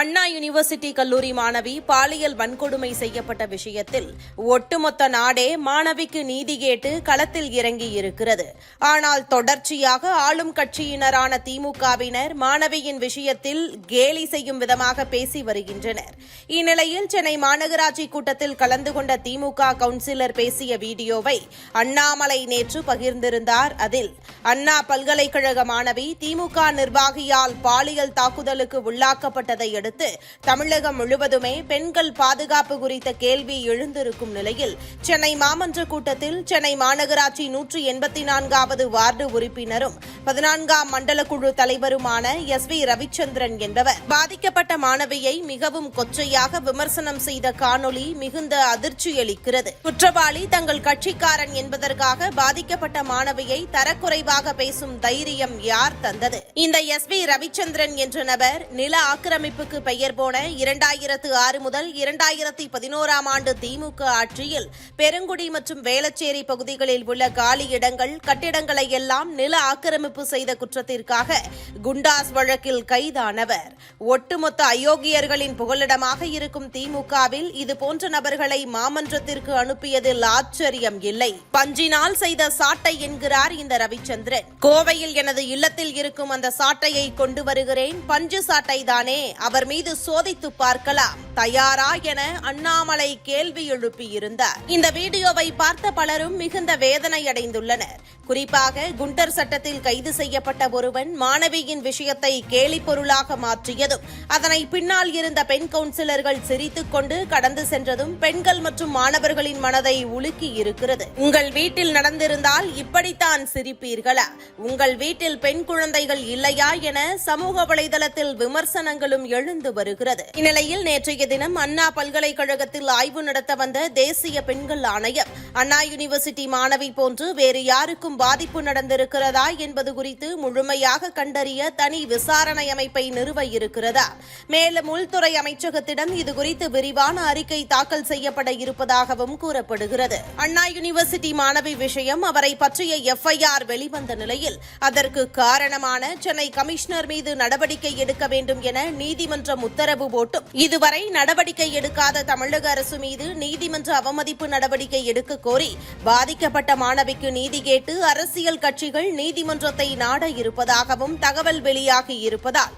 அண்ணா university கல்லூரி மாணவி பாலியல் வன்கொடுமை செய்யப்பட்ட விஷயத்தில் ஒட்டுமொத்த நாடே மாணவிக்கு நீதி கேட்டு களத்தில் இறங்கி இருக்கிறது. ஆனால் தொடர்ச்சியாக ஆளும் கட்சியினரான திமுகவினர் மாணவியின் விஷயத்தில் கேலி செய்யும் விதமாக பேசி வருகின்றனர். இந்நிலையில் சென்னை மாநகராட்சி கூட்டத்தில் கலந்து கொண்ட திமுக கவுன்சிலர் பேசிய வீடியோவை அண்ணாமலை நேற்று பகிர்ந்திருந்தார். அதில் அண்ணா பல்கலைக்கழக மாணவி திமுக நிர்வாகியால் பாலியல் தாக்குதலுக்கு உள்ளாக்கப்பட்டதை அடுத்து அடுத்து தமிழகம் முழுவதுமே பெண்கள் பாதுகாப்பு குறித்த கேள்வி எழுந்திருக்கும் நிலையில் சென்னை மாமன்ற கூட்டத்தில் சென்னை மாநகராட்சி நூற்றி எண்பத்தி நான்காவது வார்டு உறுப்பினரும் பதினான்காம் மண்டல குழு தலைவருமான எஸ் வி ரவிச்சந்திரன் என்பவர். பாதிக்கப்பட்ட மாணவியை மிகவும் கொச்சையாக விமர்சனம் செய்த காணொலி மிகுந்த அதிர்ச்சியளிக்கிறது குற்றவாளி தங்கள் கட்சிக்காரன் என்பதற்காக பாதிக்கப்பட்ட மாணவியை தரக்குறைவாக பேசும் தைரியம் யார் தந்தது? இந்த எஸ் வி ரவிச்சந்திரன் என்ற நபர் நில ஆக்கிரமிப்புக்கு பெயர் போன இரண்டாயிரத்து ஆறு முதல் இரண்டாயிரத்தி பதினோராம் ஆண்டு திமுக ஆட்சியில் பெருங்குடி மற்றும் வேளச்சேரி பகுதிகளில் உள்ள காலி இடங்கள் கட்டிடங்களை எல்லாம் நில ஆக்கிரமிப்பு செய்த குற்றத்திற்காக குண்டாஸ் வழக்கில் கைதானவர். ஒட்டுமொத்த அயோக்கியர்களின் புகலிடமாக இருக்கும் திமுகவில் இதுபோன்ற நபர்களை மாமன்றத்திற்கு அனுப்பியதில் ஆச்சரியம் இல்லை. பஞ்சினால் செய்த சாட்டை என்கிறார் இந்த ரவிச்சந்திரன். கோவையில் எனது இல்லத்தில் இருக்கும் அந்த சாட்டையை கொண்டு வருகிறேன். பஞ்சு சாட்டை தானே அவர் மீது சோதித்து பார்க்கலாம். தயாரா என அண்ணாமலை கேள்வி எழுப்பியிருந்தார். இந்த வீடியோவை பார்த்த பலரும் மிகுந்த வேதனை அடைந்துள்ளனர் குறிப்பாக குண்டர் சட்டத்தில் கைது செய்யப்பட்ட ஒருவன் மாணவியின் விஷயத்தை கேலி பொருளாக மாற்றியதும் அதனை பின்னால் இருந்த பெண் கவுன்சிலர்கள் சிரித்துக் கொண்டு கடந்து சென்றதும் பெண்கள் மற்றும் மாணவர்களின் மனதை உலுக்கி இருக்கிறது. உங்கள் வீட்டில் நடந்திருந்தால் இப்படித்தான் சிரிப்பீர்களா? உங்கள் வீட்டில் பெண் குழந்தைகள் இல்லையா என சமூக வலைதளத்தில் விமர்சனங்களும் எழுந்து வருகிறது. இந்நிலையில் நேற்றைய தினம் அண்ணா பல்கலைக்கழகத்தில் ஆய்வு நடத்த வந்த தேசிய பெண்கள் ஆணையம். அண்ணா யூனிவர்சிட்டி மாணவி போன்று வேறு யாருக்கும் பாதிப்பு நடந்திருக்கிறதா என்பது குறித்து முழுமையாக கண்டறிய தனி விசாரணை அமைப்பை நிறுவ இருக்கிறதா? மேலும் உள்துறை அமைச்சகத்திடம் இதுகுறித்து விரிவான அறிக்கை தாக்கல் செய்யப்பட இருப்பதாகவும் கூறப்படுகிறது. அண்ணா யூனிவர்சிட்டி மாணவி விஷயம் அவரை பற்றிய எஃப்ஐஆர் வெளிவந்த நிலையில் அதற்கு காரணமான சென்னை கமிஷனர் மீது நடவடிக்கை எடுக்க வேண்டும் என நீதிமன்றம் உத்தரவு போட்டும். இதுவரை நடவடிக்கை எடுக்காத தமிழக அரசு மீது நீதிமன்ற அவமதிப்பு நடவடிக்கை எடுக்க கோரி பாதிக்கப்பட்ட மாணவிக்கு நீதி கேட்டு அரசியல் கட்சிகள் நீதிமன்றத்தை நாட இருப்பதாகவும் தகவல் வெளியாகி இருப்பதால்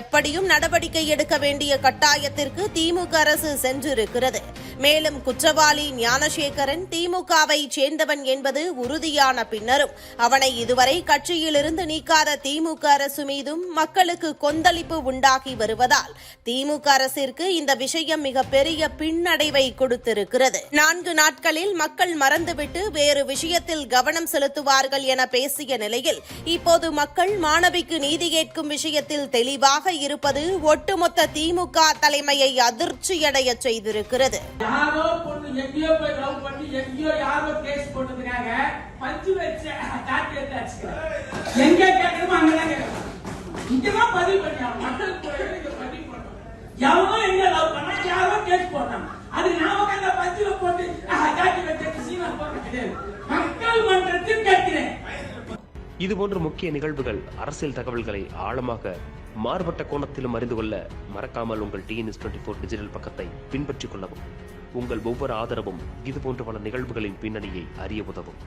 எப்படியும் நடவடிக்கை எடுக்க வேண்டிய கட்டாயத்திற்கு திமுக அரசு சென்றிருக்கிறது. மேலும் குற்றவாளி ஞானசேகரன் திமுகவை சேர்ந்தவன் என்பது உறுதியான பின்னரும். அவனை இதுவரை கட்சியிலிருந்து நீக்காத திமுக அரசு மீதும் மக்களுக்கு கொந்தளிப்பு உண்டாகி வருவதால் திமுக அரசிற்கு இந்த விஷயம் மிகப்பெரிய பின்னடைவை கொடுத்திருக்கிறது. நான்கு நாட்களில் மக்கள் மறந்துவிட்டு வேறு விஷயத்தில் கவனம் செலுத்துவார்கள் என பேசிய நிலையில் இப்போது மக்கள் மாணவிக்கு நீதி கேட்கும் விஷயத்தில் தெளிவாக இருப்பது ஒட்டுமொத்த திமுக தலைமையை அதிர்ச்சியடைய செய்திருக்கிறது. எங்க கேட்கணுமோ அங்கதான் கேட்கணும். இங்கதான் பதிவு எவனோ எங்க லவ் பண்ணா யாரோ கேஸ் போட்டான். அது நாம அந்த பத்தியில போட்டு காட்டி வச்சு சீனா போட கிடையாது. மக்கள் மன்றத்தில் கேட்கிறேன் இது போன்ற முக்கிய நிகழ்வுகள் அரசியல் தகவல்களை ஆழமாக மாறுபட்ட கோணத்திலும் அறிந்து கொள்ள மறக்காமல் உங்கள் டிஎன்எஸ் டுவெண்ட்டி ஃபோர் டிஜிட்டல் பக்கத்தை பின்பற்றிக் கொள்ளவும். உங்கள் ஒவ்வொரு ஆதரவும் இதுபோன்ற பல நிகழ்வுகளின் பின்னணியை அறிய உதவும்.